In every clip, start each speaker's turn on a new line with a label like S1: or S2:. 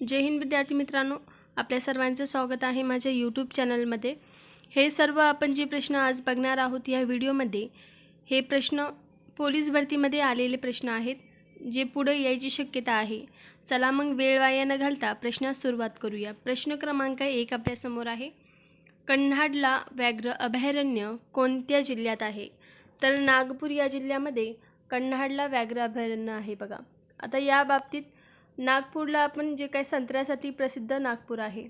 S1: जय हिंद विद्यार्थी मित्रांनो आपल्या सर्वांचं स्वागत आहे माझ्या यूट्यूब चॅनलमध्ये हे सर्व आपण जे प्रश्न आज बघणार आहोत या व्हिडिओमध्ये हे प्रश्न पोलीस भरतीमध्ये आलेले प्रश्न आहेत जे पुढं यायची शक्यता आहे. चला मग वेळ वाया न घालता प्रश्नास सुरुवात करूया. प्रश्न क्रमांक एक आपल्यासमोर आहे. कन्हाडला व्याघ्र अभयारण्य कोणत्या जिल्ह्यात आहे? तर नागपूर या जिल्ह्यामध्ये कन्हाडला व्याघ्र अभयारण्य आहे बघा. आता या बाबतीत नागपूरला आपण जे काही संत्र्यासाठी प्रसिद्ध नागपूर आहे.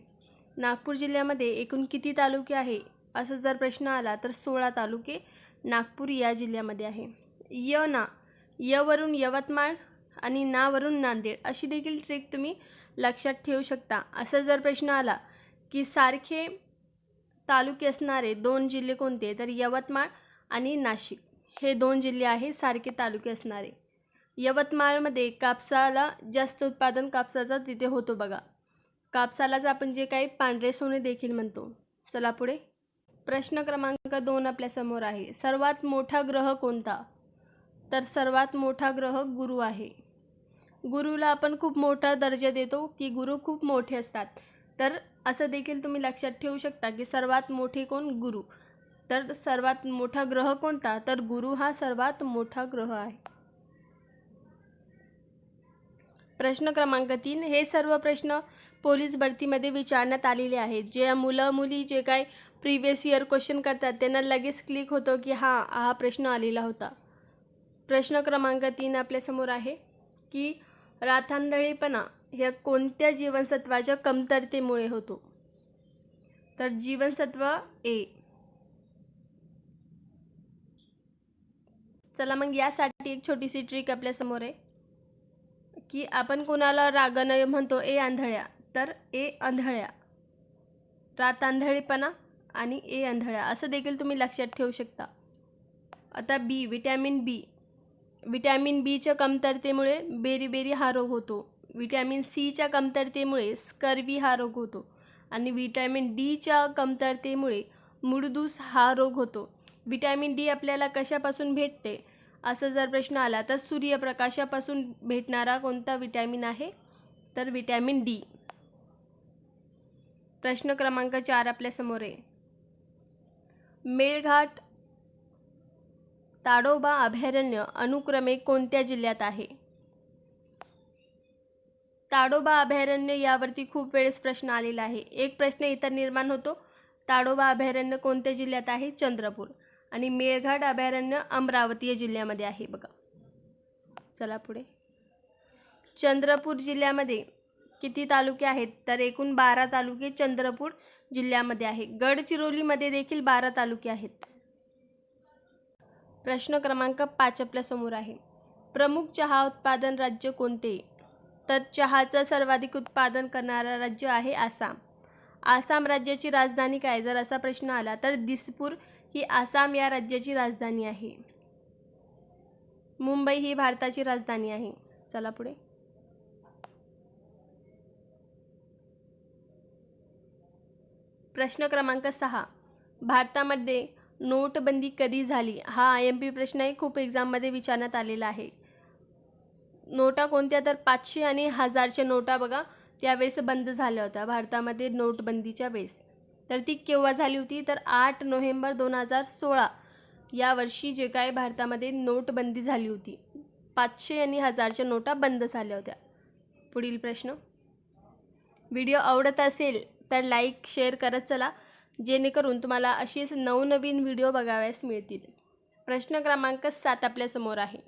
S1: नागपूर जिल्ह्यामध्ये एकूण किती तालुके आहे? असं जर प्रश्न आला तर सोळा तालुके नागपूर या जिल्ह्यामध्ये आहे. य ना यवरून यवतमाळ आणि नावरून नांदेड अशी देखील ट्रिक तुम्ही लक्षात ठेवू शकता. असं जर प्रश्न आला की सारखे तालुके असणारे दोन जिल्हे कोणते? तर यवतमाळ आणि नाशिक. हे दोन जिल्हे आहे सारखे तालुके असणारे. यवतमाळमध्ये कापसाला जास्त उत्पादन कापसाचा तिथे होतो बघा. कापसालाच आपण जे काही पांढरे सोने देखील म्हणतो. चला पुढे. प्रश्न क्रमांक दोन आपल्यासमोर आहे. सर्वात मोठा ग्रह कोणता? तर सर्वात मोठा ग्रह गुरु आहे. गुरुला आपण खूप मोठा दर्जा देतो की गुरु खूप मोठे असतात. तर असं देखील तुम्ही लक्षात ठेवू शकता की सर्वात मोठे कोण? गुरु. तर सर्वात मोठा ग्रह कोणता? तर गुरु हा सर्वात मोठा ग्रह आहे. प्रश्न क्रमांक तीन हे सर्व प्रश्न पोलीस भरतीमध्ये विचारण्यात आलेले आहेत. जे मुलं मुली जे काय प्रिव्हियस इयर क्वेश्चन करतात त्यांना लगेच क्लिक होतो की हा हा प्रश्न आलेला होता. प्रश्न क्रमांक तीन आपल्यासमोर आहे की राथांधळेपणा ह्या कोणत्या जीवनसत्वाच्या कमतरतेमुळे होतो? तर जीवनसत्व ए चला मग यासाठी एक छोटीशी ट्रिक आपल्यासमोर आहे. की आपण कोणाला रागानं म्हणतो ए आंधळ्या तर ए आंधळ्या. रात आंधळेपणा आणि ए आंधळ्या. असं देखील तुम्ही लक्षात ठेवू शकता. आता बी विटॅमिन बी विटॅमिन बीच्या कमतरतेमुळे बेरीबेरी हा रोग होतो. विटॅमिन सीच्या कमतरतेमुळे स्कर्वी हा रोग होतो. आणि विटॅमिन डीच्या कमतरतेमुळे मुडदूस हा रोग होतो. विटॅमिन डी आपल्याला कशापासून भेटते? असं जर प्रश्न आला तर सूर्यप्रकाशापासून भेटणारा कोणता विटॅमिन आहे? तर विटॅमिन डी प्रश्न क्रमांक चार आपल्यासमोर आहे. मेळघाट ताडोबा अभयारण्य अनुक्रमे कोणत्या जिल्ह्यात आहे? ताडोबा अभयारण्य यावरती खूप वेळेस प्रश्न आलेला आहे. एक प्रश्न इतर निर्माण होतो. ताडोबा अभयारण्य कोणत्या जिल्ह्यात आहे? चंद्रपूर. आणि मेळघाट अभयारण्य अमरावती या जिल्ह्यामध्ये आहे बघा. चला पुढे. चंद्रपूर जिल्ह्यामध्ये किती तालुके आहेत? तर एकूण बारा तालुके चंद्रपूर जिल्ह्यामध्ये आहे. गडचिरोलीमध्ये देखील बारा तालुके आहेत. प्रश्न क्रमांक पाच आपल्यासमोर आहे. प्रमुख चहा उत्पादन राज्य कोणते? तर चहाचं सर्वाधिक उत्पादन करणारा राज्य आहे आसाम. आसाम राज्याची राजधानी काय? जर असा प्रश्न आला तर दिसपूर ही आसाम या राज्याची राजधानी आहे. मुंबई ही भारताची राजधानी आहे. चला पुढे. प्रश्न क्रमांक सहा. भारतामध्ये नोटबंदी कधी झाली? हा आय एम पी प्रश्नही खूप एक्झाममध्ये विचारण्यात आलेला आहे. नोटा कोणत्या? तर पाचशे आणि हजारच्या नोटा बघा. त्यावेळेस बंद झाल्या होत्या. भारतामध्ये नोटबंदीच्या वेळेस. तर ती केव्हा झाली होती? तर आठ नोव्हेंबर दोन हजार सोळा. या वर्षी जे काय भारतामध्ये नोटबंदी झाली होती. पाचशे आणि हजारच्या नोटा बंद झाल्या होत्या. पुढील प्रश्न. व्हिडिओ आवडत असेल तर लाईक शेअर करत चला. जेणेकरून तुम्हाला अशीच नवनवीन व्हिडिओ बघाव्यास मिळतील. प्रश्न क्रमांक सात आपल्यासमोर आहे.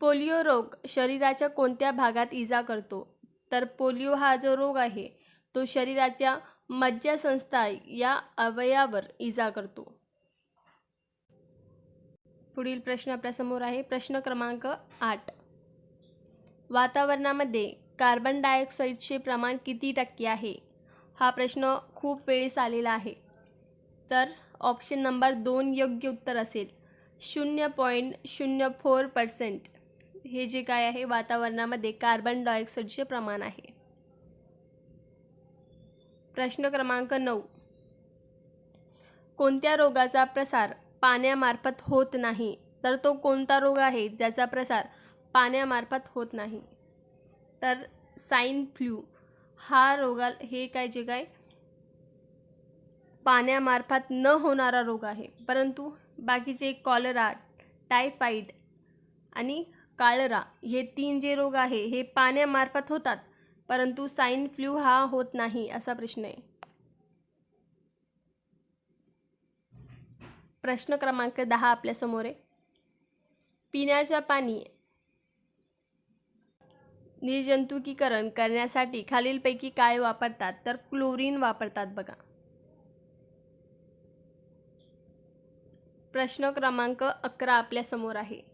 S1: पोलिओ रोग शरीराच्या कोणत्या भागात इजा करतो? तर पोलिओ हा जो रोग आहे तो शरीराच्या मज्जासंस्था या अवयावर इजा करतो. पुढील प्रश्न आपल्यासमोर आहे. प्रश्न क्रमांक आठ. वातावरणामध्ये कार्बन डायऑक्साईडचे प्रमाण किती टक्के आहे? हा प्रश्न खूप वेळेस आलेला आहे. तर ऑप्शन नंबर दोन योग्य उत्तर असेल. शून्य पॉईंट शून्य फोर पर्सेंट हे जे काय आहे वातावरणामध्ये कार्बन डायऑक्साईडचे प्रमाण आहे. प्रश्न क्रमांक नऊ. कोणत्या रोगाचा प्रसार पाण्यामार्फत होत नाही? तर तो कोणता रोग आहे ज्याचा प्रसार पाण्यामार्फत होत नाही? तर साईन फ्लू हा रोगा हे काय जे काय? पाण्यामार्फत न होणारा रोग आहे. परंतु बाकीचे कॉलरा टायफाईड आणि काळरा हे तीन जे रोग आहे हे पाण्यामार्फत होतात. परंतु साईन फ्लू हा होत नाही असा प्रश्न आहे. प्रश्न क्रमांक दहा आपल्यासमोर आहे. पिण्याच्या पाणी निर्जंतुकीकरण करण्यासाठी खालीलपैकी काय वापरतात? तर क्लोरीन वापरतात बघा. प्रश्न क्रमांक अकरा आपल्यासमोर आहे.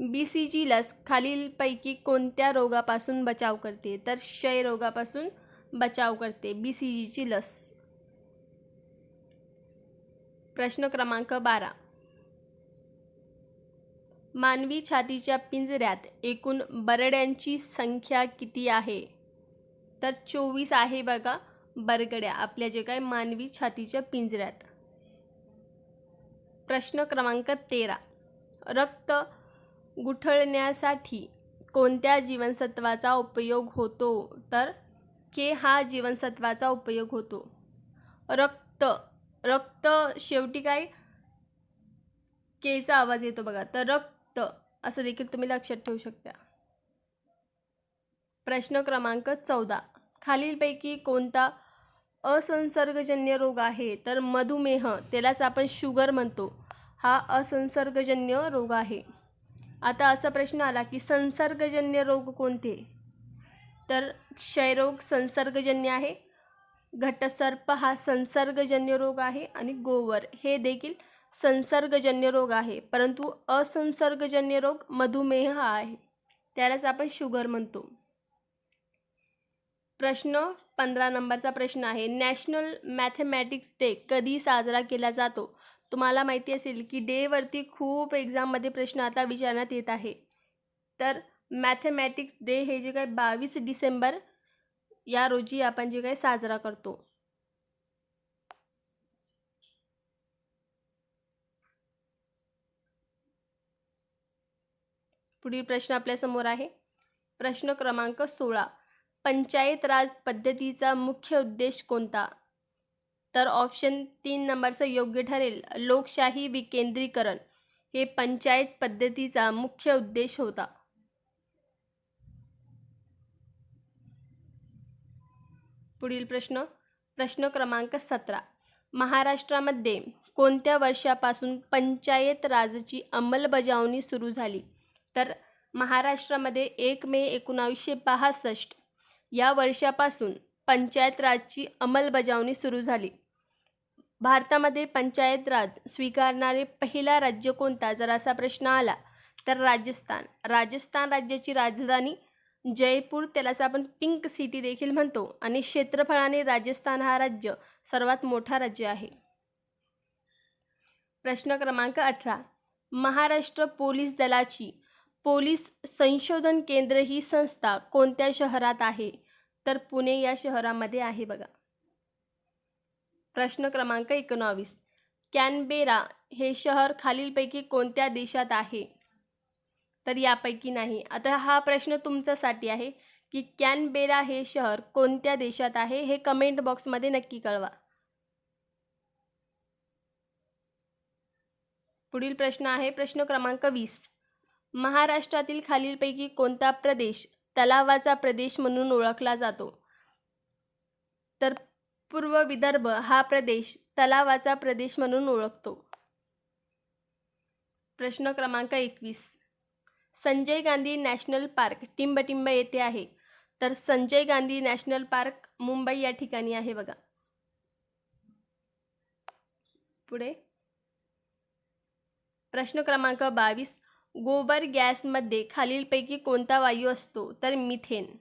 S1: बी सी जी लस खालीलपैकी कोणत्या रोगापासून बचाव करते? तर क्षय रोगापासून बचाव करते बी सी जीची लस. प्रश्न क्रमांक बारा. मानवी छातीच्या पिंजऱ्यात एकूण बरड्यांची संख्या किती आहे? तर चोवीस आहे बघा बरगड्या आपल्या जे काय मानवी छातीच्या पिंजऱ्यात. प्रश्न क्रमांक तेरा. रक्त गुठळण्यासाठी कोणत्या जीवनसत्वाचा उपयोग होतो? तर के हा जीवनसत्वाचा उपयोग होतो. रक्त रक्त शेवटी काय? केचा आवाज येतो बघा. तर रक्त असं देखील तुम्ही लक्षात ठेवू शकता. प्रश्न क्रमांक चौदा. खालीलपैकी कोणता असंसर्गजन्य रोग आहे? तर मधुमेह त्यालाच आपण शुगर म्हणतो. हा असंसर्गजन्य रोग आहे. आता असा प्रश्न आला की संसर्गजन्य रोग कोणते? तर क्षयरोग संसर्गजन्य आहे घटसर्प हा संसर्गजन्य रोग आहे आणि गोवर हे देखील संसर्गजन्य रोग आहे. परंतु असंसर्गजन्य रोग मधुमेह हा आहे. त्यालाच आपण शुगर म्हणतो. प्रश्न पंधरा नंबरचा प्रश्न आहे. नॅशनल मॅथेमॅटिक्स डे कधी साजरा केला जातो? तुम्हाला माहिती असेल की डेवरती खूप एक्झाममध्ये प्रश्न आता विचारण्यात येत आहे. तर मॅथमॅटिक्स डे हे जे काय बावीस डिसेंबर या रोजी आपण जे काही साजरा करतो. पुढील प्रश्न आपल्यासमोर आहे. प्रश्न क्रमांक सोळा. पंचायत राज पद्धतीचा मुख्य उद्देश कोणता? तर ऑप्शन तीन नंबरचं योग्य ठरेल. लोकशाही विकेंद्रीकरण. हे पंचायत पद्धतीचा मुख्य उद्देश होता. पुढील प्रश्न प्रश्न क्रमांक सतरा. महाराष्ट्रामध्ये कोणत्या वर्षापासून पंचायत राजची अंमलबजावणी सुरू झाली? तर महाराष्ट्रामध्ये एक मे एकोणावीसशे बासष्ट या वर्षापासून पंचायत राजची अंमलबजावणी सुरू झाली. भारतामध्ये पंचायत राज स्वीकारणारे पहिला राज्य कोणता? जर असा प्रश्न आला तर राजस्थान. राजस्थान राज्याची राजधानी जयपूर. त्यालाच आपण पिंक सिटी देखील म्हणतो. आणि क्षेत्रफळाने राजस्थान हा राज्य सर्वात मोठा राज्य आहे. प्रश्न क्रमांक अठरा. महाराष्ट्र पोलीस दलाची पोलीस संशोधन केंद्र ही संस्था कोणत्या शहरात आहे? तर पुणे या शहरामध्ये आहे बघा. प्रश्न क्रमांक एकोणावीस. कॅनबेरा हे शहर खालीलपैकी कोणत्या देशात आहे? तर यापैकी नाही. आता हा प्रश्न तुमच्यासाठी आहे की कॅनबेरा हे शहर कोणत्या देशात आहे हे कमेंट बॉक्समध्ये नक्की कळवा. पुढील प्रश्न आहे प्रश्न क्रमांक वीस. महाराष्ट्रातील खालीलपैकी कोणता प्रदेश तलावाचा प्रदेश म्हणून ओळखला जातो? तर पूर्व विदर्भ हा प्रदेश तलावाचा प्रदेश म्हणून ओळखतो. प्रश्न क्रमांक एकवीस. संजय गांधी नॅशनल पार्क टिंबटिंब येथे आहे. तर संजय गांधी नॅशनल पार्क मुंबई या ठिकाणी आहे बघा. पुढे. प्रश्न क्रमांक बावीस. गोबर गॅसमध्ये खालीलपैकी कोणता वायू असतो? तर मिथेन.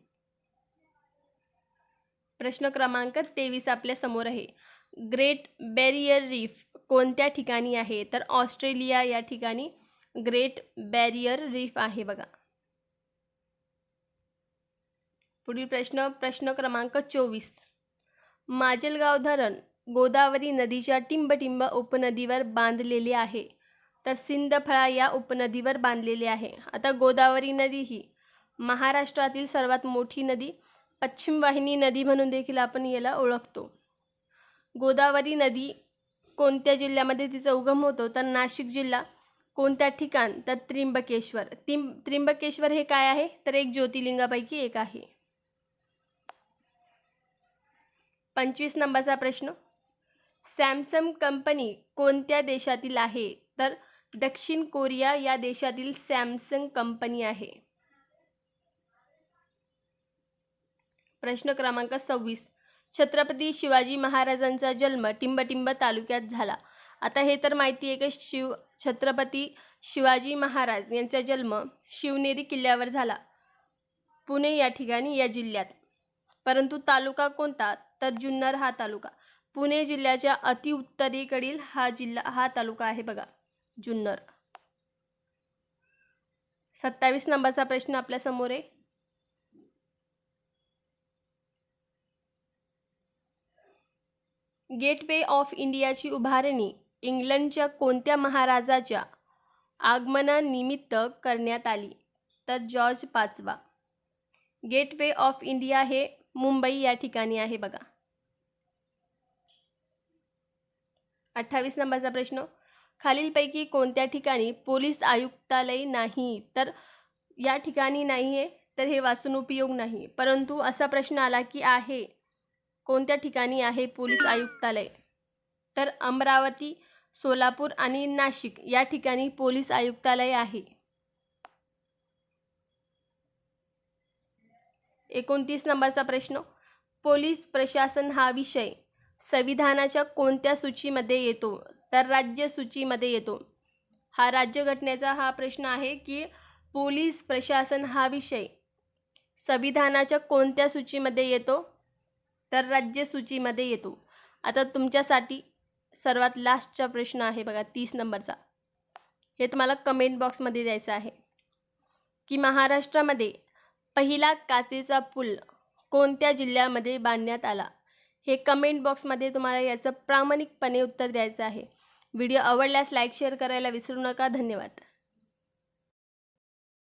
S1: प्रश्न क्रमांक तेवीस आपल्यासमोर आहे. ग्रेट बॅरियर रीफ कोणत्या ठिकाणी आहे? तर ऑस्ट्रेलिया या ठिकाणी ग्रेट बॅरियर रीफ आहे बघा. पुढील प्रश्न प्रश्न क्रमांक चोवीस. माजलगाव धरण गोदावरी नदीच्या टिंबटिंब उपनदीवर बांधलेले आहे. तर सिंदफळा या उपनदीवर बांधलेले आहे. आता गोदावरी नदी ही महाराष्ट्रातील सर्वात मोठी नदी पश्चिम वाहिनी नदी म्हणून देखील आपण याला ओळखतो. गोदावरी नदी कोणत्या जिल्ह्यामध्ये तिचा उगम होतो? तर नाशिक जिल्हा कोणत्या ठिकाण? तर त्र्यंबकेश्वर. त्रिं त्र्यंबकेश्वर हे काय आहे? तर एक ज्योतिर्लिंगापैकी एक आहे. पंचवीस नंबरचा प्रश्न. सॅमसंग कंपनी कोणत्या देशातील आहे? तर दक्षिण कोरिया या देशातील सॅमसंग कंपनी आहे. प्रश्न क्रमांक सव्वीस. छत्रपती शिवाजी महाराजांचा जन्म टिंबटिंब तालुक्यात झाला. आता हे तर माहिती आहे की शिव छत्रपती शिवाजी महाराज यांचा जन्म शिवनेरी किल्ल्यावर झाला. पुणे या ठिकाणी या जिल्ह्यात. परंतु तालुका कोणता? तर जुन्नर हा तालुका. पुणे जिल्ह्याच्या अतिउत्तरेकडील हा जिल्हा हा तालुका आहे बघा जुन्नर. सत्तावीस नंबरचा प्रश्न आपल्यासमोर आहे. गेटवे ऑफ इंडियाची उभारणी इंग्लंडच्या कोणत्या महाराजाच्या आगमनानिमित्त करण्यात आली? तर जॉर्ज पाचवा. गेटवे ऑफ इंडिया हे मुंबई या ठिकाणी आहे बघा. अठ्ठावीस नंबरचा प्रश्न. खालीलपैकी कोणत्या ठिकाणी पोलीस आयुक्तालय नाही? तर या ठिकाणी नाही आहे तर हे वाचून उपयोग नाही. परंतु असा प्रश्न आला की आहे. कोणत्या ठिकाणी आहे पोलीस आयुक्तालय? तर अमरावती सोलापूर आणि नाशिक या ठिकाणी पोलीस आयुक्तालय आहे. एकोणतीस नंबरचा प्रश्न. पोलीस प्रशासन हा विषय संविधानाच्या कोणत्या सूचीमध्ये येतो? तर राज्य सूचीमध्ये येतो. हा राज्यघटनेचा हा प्रश्न आहे की पोलीस प्रशासन हा विषय संविधानाच्या कोणत्या सूचीमध्ये येतो? तर राज्य सूचीमध्ये येतो. आता तुमच्यासाठी सर्वात लास्टचा प्रश्न आहे बघा तीस नंबरचा. हे तुम्हाला कमेंट बॉक्समध्ये द्यायचं आहे. की महाराष्ट्रामध्ये पहिला काचेचा पूल कोणत्या जिल्ह्यामध्ये बांधण्यात आला? हे कमेंट बॉक्समध्ये तुम्हाला याचं प्रामाणिकपणे उत्तर द्यायचं आहे. व्हिडिओ आवडल्यास लाईक शेअर करायला विसरू नका. धन्यवाद.